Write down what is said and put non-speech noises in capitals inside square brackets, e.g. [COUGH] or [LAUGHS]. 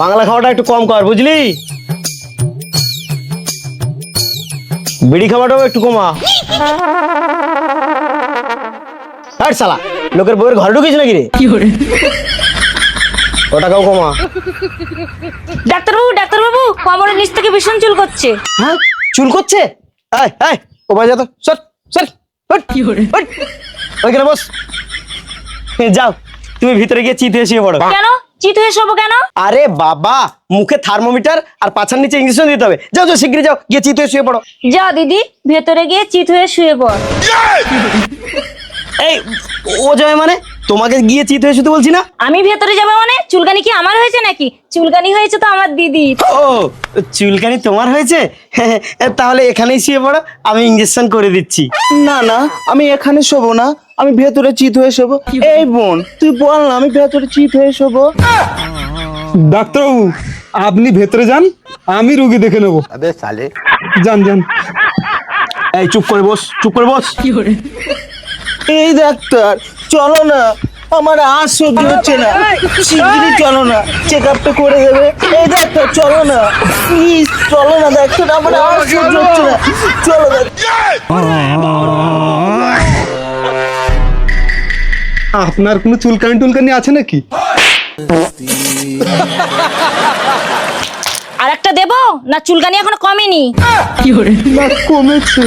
বাংলা খাওয়াটা একটু কম কর বুঝলি? বিড়ি খাওয়াটাও একটু কমা। আর শালা লোকের বউয়ের ঘরে ঢুকিস নাকি রে? ওটাকেও কমা। ডাক্তারবাবু ডাক্তারবাবু কোমরের নিচ থেকে ভীষণ চুল করছে। হ্যাঁ? চুল করছে? আয় আয় ও ভাই যা তো সর সর। ওইখানে বস। যাও তুমি ভিতরে গিয়ে চিতে হয়ে শুয়ে পড়ো। কেন? চিত হয়ে শোবো কেন? আরে বাবা মুখে থার্মোমিটার আর পাছার নিচে ইঞ্জেকশন দিতে হবে। যাও যাও শিগগিরই যাও গিয়ে চিত হয়ে শুয়ে পড়ো। যা দিদি ভেতরে গিয়ে চিত হয়ে শুয়ে পড়। এই ও জয় মানে? তোমাকে গিয়ে চিত হয়ে শুতে বলছি না? আমি ভেতরে যাব মানে? চুলকানি কি আমার হয়েছে নাকি? চুলকানি হয়েছে তো আমার দিদি। ও চুলকানি তোমার হয়েছে? [LAUGHS] তাহলে এখানেই শুয়ে পড়ো আমি ইঞ্জেকশন করে দিচ্ছি। না না আমি এখানে শোবো না আমি ভেতরে চিত হয়ে শোবো। এই বোন তুই বল না আমি ভেতরে চিত হয়ে শোবো। ডাক্তারবাবু আপনি ভেতরে যান আমি রুগী দেখে নেব। যান যান। এই চুপ করে বস চুপ করে বস। এই ডাক্তার চলো না আমার আর সহ্য হচ্ছে না। শিগগিরই চলো না চেক আপটা করে দেবে। এই ডাক্তার চলো না। প্লিজ চলো না ডাক্তার আমার আর সহ্য হচ্ছে না। চলো আপনার কোনো চুলকানি টুলকানি আছে নাকি? আর একটা দেবো? না চুলকানি এখনও কমেনি। কি করে না কমেছে।